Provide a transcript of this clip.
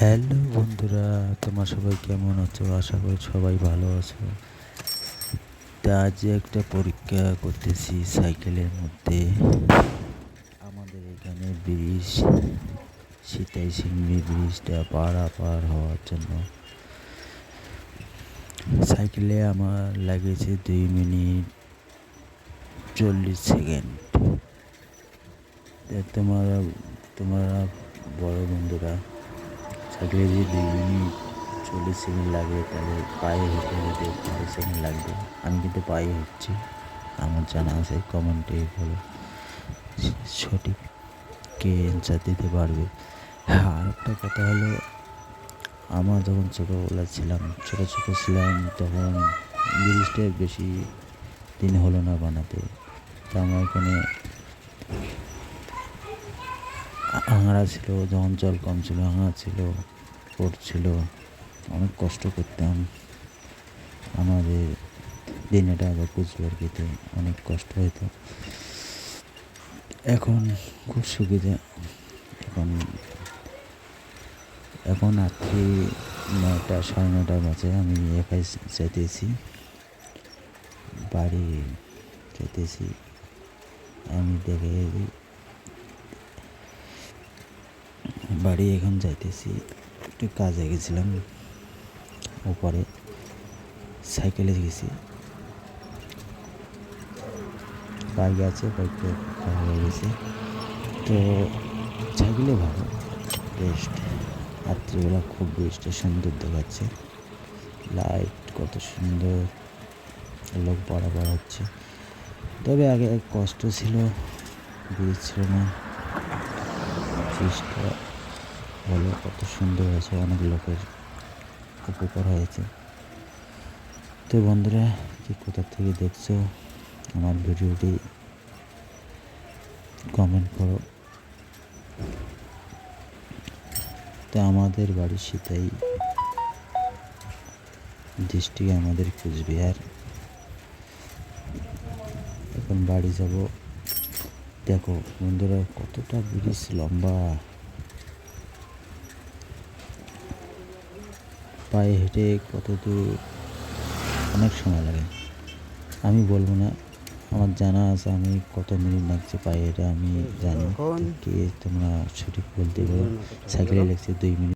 Hello বন্ধুরা, তোমার সবাই কেমন আছো? আশা করি সবাই ভালো আছো। তা আজ একটা পরীক্ষা করতেছি সাইকেলের মধ্যে। আমাদের এখানে ব্রিজ সীতাই সিংড়ি ব্রিজটা পারাপার হওয়ার জন্য। সাইকেলে আমার লাগেছে দুই মিনিট চল্লিশ সেকেন্ড। তোমরা তোমরা বড় বন্ধুরা সাইকেলে যদি দুই চল্লিশ সেকেন্ড লাগে তাহলে পায়ে হেঁটে হেঁটে কত সেকেন্ড লাগবে। আমি কিন্তু পায়ে হচ্ছি আমার জানা আছে, কমেন্টে বলো সঠিক কে অ্যান্সার দিতে পারবে। হ্যাঁ আর একটা কথা হলো, আমার যখন ছোটোবেলা ছিলাম, ছোটো ছোটো ছিলাম, তখন ব্রিজটা বেশি দিন হলো না বানাতে। তো আমার এখানে আঙাড়া ছিল, যখন জল কম ছিল আঙাড়া ছিল পড়ছিল অনেক কষ্ট করতাম। আমাদের দিনেটা বা কুচবিহারকিতে অনেক কষ্ট হতো এখন খুব সুবিধা এখন এখন রাত্রি নয়টা, সাড়ে নটার মাঝে আমি একাই যেতেছি বাড়ি যেতেছি আমি দেখে বাড়ি এখন যাইতেছি, একটু কাজে গেছিলাম, ওপরে সাইকেলে গেছি। বাইক আছে বাইকটা খারাপ হয়ে গেছে। তো সাইকেলে ভালো বেস্ট রাত্রিবেলা খুব বেস্ট সুন্দর দেখাচ্ছে লাইট কত সুন্দর, লোক বরাবর হচ্ছে। তবে আগে কষ্ট ছিল ব্রিজ ছিল না। ব্রিজটা হলো কত সুন্দর হয়েছে, অনেক লোকের উপকার হয়েছে। তো বন্ধুরা কি কোথা থেকে দেখছ আমার ভিডিওটি কমেন্ট করো। তো আমাদের বাড়ি সীতাই ডিস্ট্রিক্ট আমাদের কুচবিহার। এখন বাড়ি যাব। দেখো বন্ধুরা, কতটা ব্রিজ লম্বা। পায়ে হেঁটে কত দূর? অনেক সময় লাগে। আমি বলব না। আমার জানা আছে আমি কত মিনিট লাগছে পায়ে হেঁটে আমি জানি। কে তোমরা সঠিক বলতে পারো? সাইকেলে লাগছে দুই মিনিট।